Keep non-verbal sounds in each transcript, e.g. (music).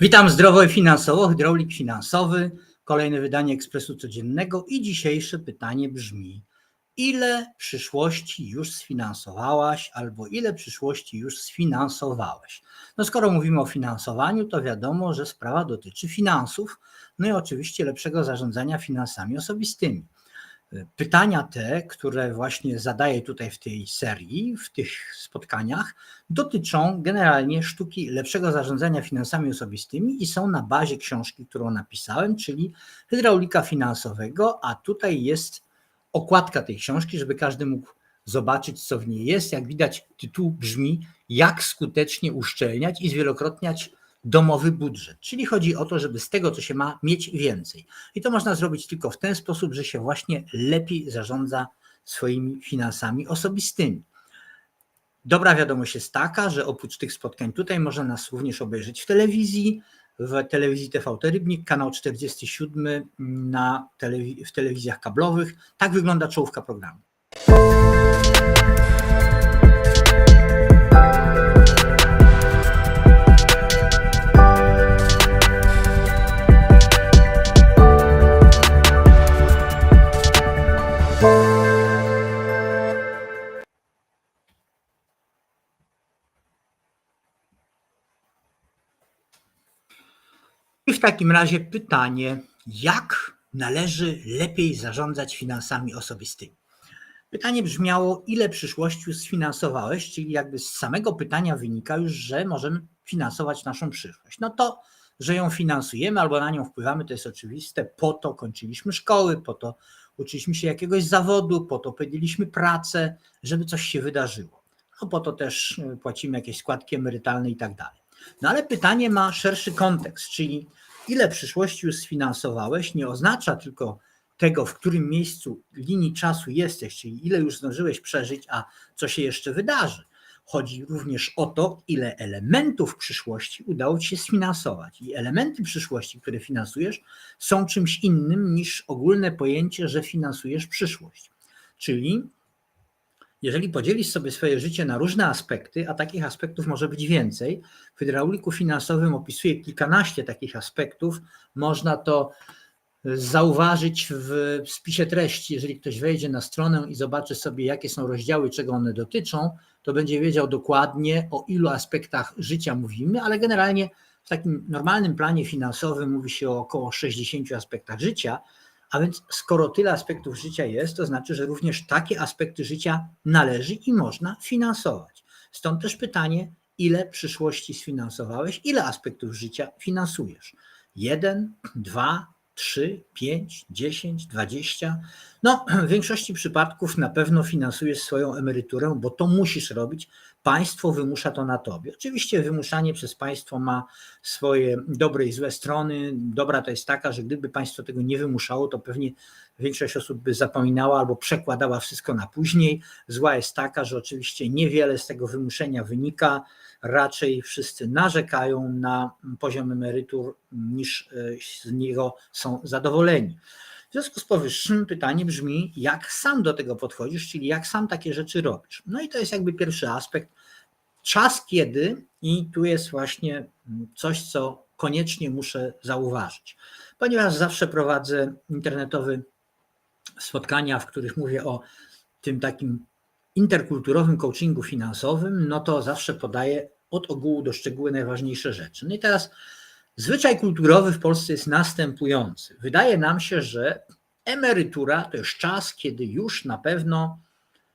Witam zdrowo i finansowo, hydraulik finansowy, kolejne wydanie Ekspresu Codziennego i dzisiejsze pytanie brzmi: ile przyszłości już sfinansowałaś albo ile przyszłości już sfinansowałeś? No skoro mówimy o finansowaniu, to wiadomo, że sprawa dotyczy finansów, no i oczywiście lepszego zarządzania finansami osobistymi. Pytania te, które właśnie zadaję tutaj w tej serii, w tych spotkaniach, dotyczą generalnie sztuki lepszego zarządzania finansami osobistymi i są na bazie książki, którą napisałem, czyli Hydraulika Finansowego, a tutaj jest okładka tej książki, żeby każdy mógł zobaczyć, co w niej jest. Jak widać, tytuł brzmi Jak skutecznie uszczelniać i zwielokrotniać domowy budżet. Czyli chodzi o to, żeby z tego, co się ma, mieć więcej. I to można zrobić tylko w ten sposób, że się właśnie lepiej zarządza swoimi finansami osobistymi. Dobra wiadomość jest taka, że oprócz tych spotkań tutaj można nas również obejrzeć w telewizji, w telewizji TVT Rybnik, kanał 47 na w telewizjach kablowych. Tak wygląda czołówka programu. I w takim razie pytanie, jak należy lepiej zarządzać finansami osobistymi? Pytanie brzmiało, ile przyszłości sfinansowałeś, czyli jakby z samego pytania wynika już, że możemy finansować naszą przyszłość. No to, że ją finansujemy albo na nią wpływamy, to jest oczywiste. Po to kończyliśmy szkoły, po to uczyliśmy się jakiegoś zawodu, po to podjęliśmy pracę, żeby coś się wydarzyło. No po to też y, płacimy jakieś składki emerytalne i tak dalej. No ale pytanie ma szerszy kontekst, czyli ile przyszłości już sfinansowałeś, nie oznacza tylko tego, w którym miejscu linii czasu jesteś, czyli ile już zdążyłeś przeżyć, a co się jeszcze wydarzy. Chodzi również o to, ile elementów przyszłości udało ci się sfinansować. I elementy przyszłości, które finansujesz, są czymś innym niż ogólne pojęcie, że finansujesz przyszłość. Czyli jeżeli podzielisz sobie swoje życie na różne aspekty, a takich aspektów może być więcej, w hydrauliku finansowym opisuję kilkanaście takich aspektów, można to zauważyć w spisie treści. Jeżeli ktoś wejdzie na stronę i zobaczy sobie, jakie są rozdziały, czego one dotyczą, to będzie wiedział dokładnie, o ilu aspektach życia mówimy, ale generalnie w takim normalnym planie finansowym mówi się o około 60 aspektach życia. A więc skoro tyle aspektów życia jest, to znaczy, że również takie aspekty życia należy i można finansować. Stąd też pytanie, ile przyszłości sfinansowałeś, ile aspektów życia finansujesz? Jeden, dwa, trzy, pięć, dziesięć, dwadzieścia. No, w większości przypadków na pewno finansujesz swoją emeryturę, bo to musisz robić. Państwo wymusza to na tobie. Oczywiście wymuszanie przez państwo ma swoje dobre i złe strony. Dobra to jest taka, że gdyby państwo tego nie wymuszało, to pewnie większość osób by zapominała albo przekładała wszystko na później. Zła jest taka, że oczywiście niewiele z tego wymuszenia wynika. Raczej wszyscy narzekają na poziom emerytur niż e, z niego są zadowoleni. W związku z powyższym pytanie brzmi, jak sam do tego podchodzisz, czyli jak sam takie rzeczy robisz. No i to jest jakby pierwszy aspekt. Czas kiedy, i tu jest właśnie coś, co koniecznie muszę zauważyć, ponieważ zawsze prowadzę internetowe spotkania, w których mówię o tym takim interkulturowym coachingu finansowym, no to zawsze podaję od ogółu do szczegółu najważniejsze rzeczy. No i teraz Zwyczaj kulturowy w Polsce jest następujący. Wydaje nam się, że emerytura to jest czas, kiedy już na pewno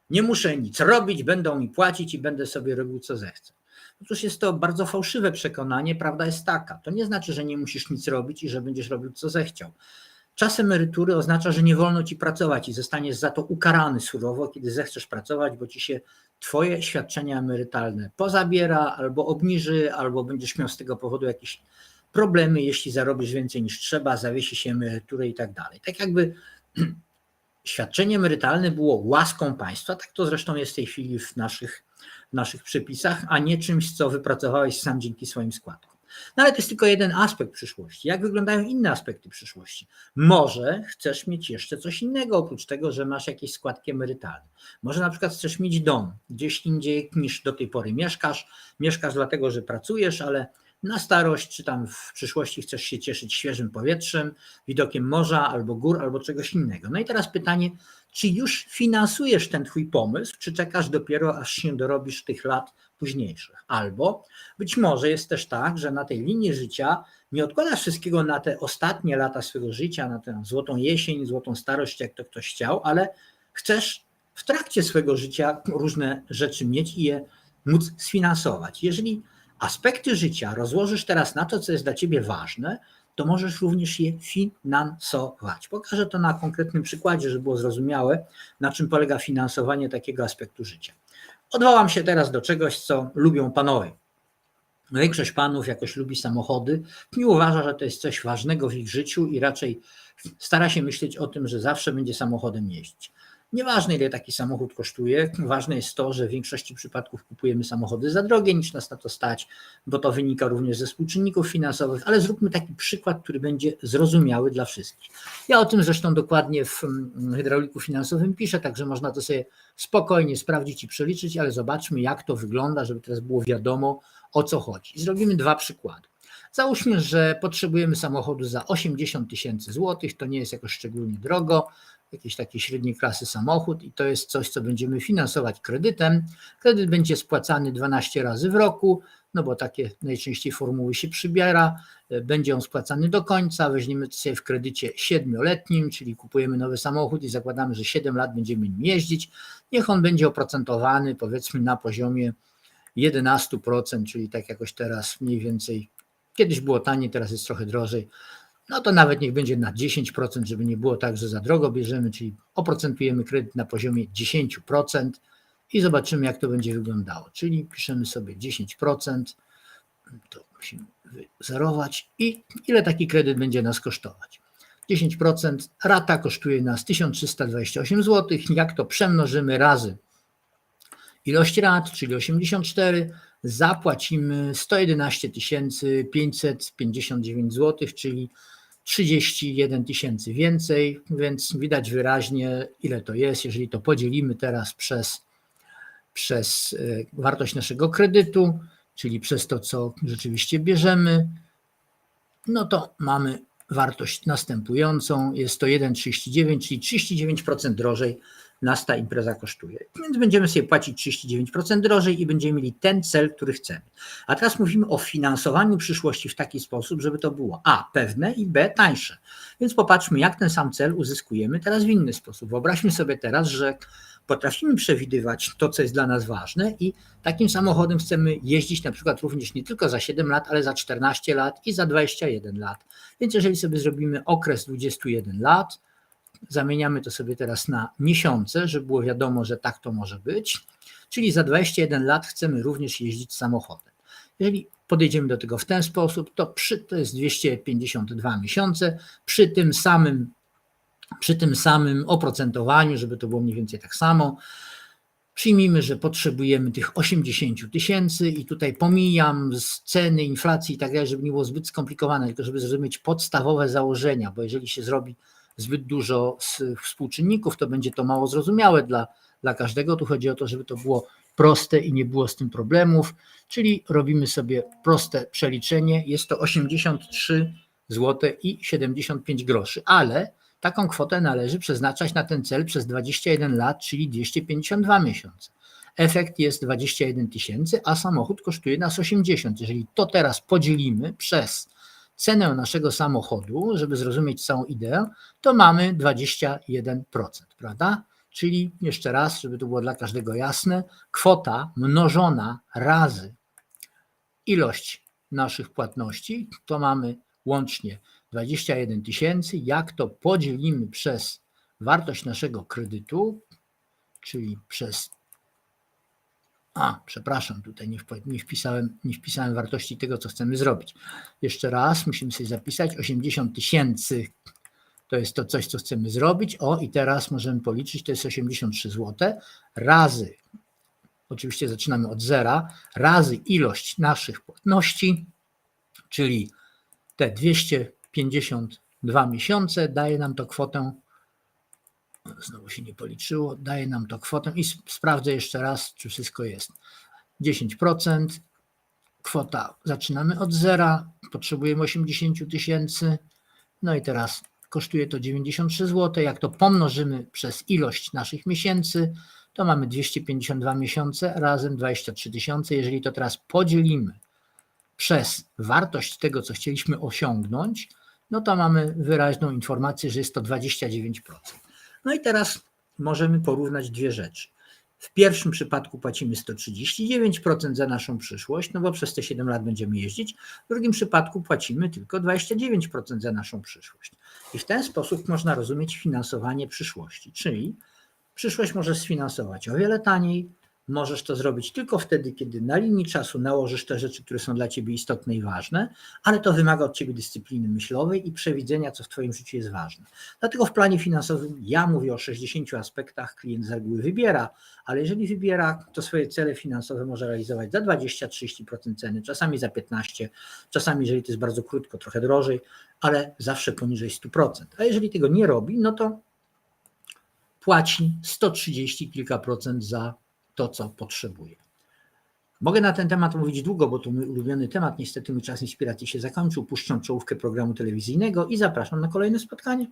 nie muszę nic robić, będą mi płacić i będę sobie robił co zechcę. Otóż jest to bardzo fałszywe przekonanie. Prawda jest taka: to nie znaczy, że nie musisz nic robić i że będziesz robił co zechciał. Czas emerytury oznacza, że nie wolno ci pracować i zostaniesz za to ukarany surowo, kiedy zechcesz pracować, bo ci się twoje świadczenia emerytalne pozabiera, albo obniży, albo będziesz miał z tego powodu jakieś problemy, jeśli zarobisz więcej niż trzeba, zawiesi się emeryturę i tak dalej. Tak jakby (clears throat) świadczenie emerytalne było łaską państwa, tak to zresztą jest w tej chwili w naszych, w naszych przepisach, a nie czymś, co wypracowałeś sam dzięki swoim składkom. No ale to jest tylko jeden aspekt przyszłości. Jak wyglądają inne aspekty przyszłości? Może chcesz mieć jeszcze coś innego, oprócz tego, że masz jakieś składki emerytalne. Może na przykład chcesz mieć dom gdzieś indziej niż do tej pory mieszkasz. Mieszkasz dlatego, że pracujesz, ale na starość, czy tam w przyszłości chcesz się cieszyć świeżym powietrzem, widokiem morza, albo gór, albo czegoś innego. No i teraz pytanie, czy już finansujesz ten twój pomysł, czy czekasz dopiero, aż się dorobisz tych lat późniejszych? Albo być może jest też tak, że na tej linii życia nie odkładasz wszystkiego na te ostatnie lata swojego życia, na tę złotą jesień, złotą starość, jak to ktoś chciał, ale chcesz w trakcie swojego życia różne rzeczy mieć i je móc sfinansować. Jeżeli aspekty życia rozłożysz teraz na to, co jest dla ciebie ważne, to możesz również je finansować. Pokażę to na konkretnym przykładzie, żeby było zrozumiałe, na czym polega finansowanie takiego aspektu życia. Odwołam się teraz do czegoś, co lubią panowie. Większość panów jakoś lubi samochody i uważa, że to jest coś ważnego w ich życiu i raczej stara się myśleć o tym, że zawsze będzie samochodem jeździć. Nieważne, ile taki samochód kosztuje, ważne jest to, że w większości przypadków kupujemy samochody za drogie niż nas na to stać, bo to wynika również ze współczynników finansowych, ale zróbmy taki przykład, który będzie zrozumiały dla wszystkich. Ja o tym zresztą dokładnie w mm, hydrauliku finansowym piszę, także można to sobie spokojnie sprawdzić i przeliczyć, ale zobaczmy, jak to wygląda, żeby teraz było wiadomo, o co chodzi. Zrobimy dwa przykłady. Załóżmy, że potrzebujemy samochodu za 80 tysięcy złotych, to nie jest jakoś szczególnie drogo, jakiejś takiej średniej klasy samochód i to jest coś, co będziemy finansować kredytem. Kredyt będzie spłacany 12 razy w roku, no bo takie najczęściej formuły się przybiera. Będzie on spłacany do końca, weźmiemy sobie w kredycie siedmioletnim, czyli kupujemy nowy samochód i zakładamy, że 7 lat będziemy nim jeździć. Niech on będzie oprocentowany powiedzmy na poziomie 11%, czyli tak jakoś teraz mniej więcej, kiedyś było taniej, teraz jest trochę drożej, no to nawet niech będzie na 10%, żeby nie było tak, że za drogo bierzemy, czyli oprocentujemy kredyt na poziomie 10% i zobaczymy, jak to będzie wyglądało. Czyli piszemy sobie 10%, to musimy zerować i ile taki kredyt będzie nas kosztować. 10% rata kosztuje nas 1328 zł. Jak to przemnożymy razy ilość rat, czyli 84, zapłacimy 111 559 zł, czyli 31 tysięcy więcej, więc widać wyraźnie, ile to jest. Jeżeli to podzielimy teraz przez, przez e, wartość naszego kredytu, czyli przez to, co rzeczywiście bierzemy, no to mamy wartość następującą. Jest to 1,39, czyli 39% drożej nas ta impreza kosztuje. Więc będziemy sobie płacić 39% drożej i będziemy mieli ten cel, który chcemy. A teraz mówimy o finansowaniu przyszłości w taki sposób, żeby to było A pewne i B tańsze. Więc popatrzmy, jak ten sam cel uzyskujemy teraz w inny sposób. Wyobraźmy sobie teraz, że potrafimy przewidywać to, co jest dla nas ważne i takim samochodem chcemy jeździć na przykład również nie tylko za 7 lat, ale za 14 lat i za 21 lat. Więc jeżeli sobie zrobimy okres 21 lat, Zamieniamy to sobie teraz na miesiące, żeby było wiadomo, że tak to może być. Czyli za 21 lat chcemy również jeździć samochodem. Jeżeli podejdziemy do tego w ten sposób, to, przy, to jest 252 miesiące. Przy tym samym, przy tym samym oprocentowaniu, żeby to było mniej więcej tak samo, Przyjmijmy, że potrzebujemy tych 80 tysięcy i tutaj pomijam z ceny, inflacji i tak dalej, żeby nie było zbyt skomplikowane, tylko żeby zrozumieć podstawowe założenia, bo jeżeli się zrobi zbyt dużo współczynników, to będzie to mało zrozumiałe dla, dla każdego. Tu chodzi o to, żeby to było proste i nie było z tym problemów, czyli robimy sobie proste przeliczenie. Jest to 83 zł i 75 groszy, ale taką kwotę należy przeznaczać na ten cel przez 21 lat, czyli 252 miesiące. Efekt jest 21 tysięcy, a samochód kosztuje nas 80. Jeżeli to teraz podzielimy przez cenę naszego samochodu, żeby zrozumieć całą ideę, to mamy 21%, prawda? Czyli jeszcze raz, żeby to było dla każdego jasne, kwota mnożona razy ilość naszych płatności, to mamy łącznie 21 tysięcy. Jak to podzielimy przez wartość naszego kredytu, czyli przez a, przepraszam, tutaj nie, nie, wpisałem, nie wpisałem wartości tego, co chcemy zrobić. Jeszcze raz, musimy sobie zapisać 80 tysięcy. To jest to coś, co chcemy zrobić. O, i teraz możemy policzyć, to jest 83 zł, razy, oczywiście zaczynamy od zera, razy ilość naszych płatności, czyli te 252 miesiące, daje nam to kwotę Znowu się nie policzyło. Daje nam to kwotę i sprawdzę jeszcze raz, czy wszystko jest. 10%, kwota, zaczynamy od zera, potrzebujemy 80 tysięcy, no i teraz kosztuje to 93 zł. Jak to pomnożymy przez ilość naszych miesięcy, to mamy 252 miesiące razem 23 tysiące. Jeżeli to teraz podzielimy przez wartość tego, co chcieliśmy osiągnąć, no to mamy wyraźną informację, że jest to 29%. No i teraz możemy porównać dwie rzeczy. W pierwszym przypadku płacimy 139% za naszą przyszłość, no bo przez te 7 lat będziemy jeździć. W drugim przypadku płacimy tylko 29% za naszą przyszłość. I w ten sposób można rozumieć finansowanie przyszłości, czyli przyszłość możesz sfinansować o wiele taniej, możesz to zrobić tylko wtedy, kiedy na linii czasu nałożysz te rzeczy, które są dla ciebie istotne i ważne, ale to wymaga od ciebie dyscypliny myślowej i przewidzenia, co w twoim życiu jest ważne. Dlatego w planie finansowym ja mówię o 60 aspektach, klient z reguły wybiera, ale jeżeli wybiera, to swoje cele finansowe może realizować za 20-30% ceny, czasami za 15%, czasami jeżeli to jest bardzo krótko, trochę drożej, ale zawsze poniżej 100%. A jeżeli tego nie robi, no to płaci 130 kilka procent za to, co potrzebuje. Mogę na ten temat mówić długo, bo to mój ulubiony temat. Niestety mój czas inspiracji się zakończył. Puszczam czołówkę programu telewizyjnego i zapraszam na kolejne spotkanie.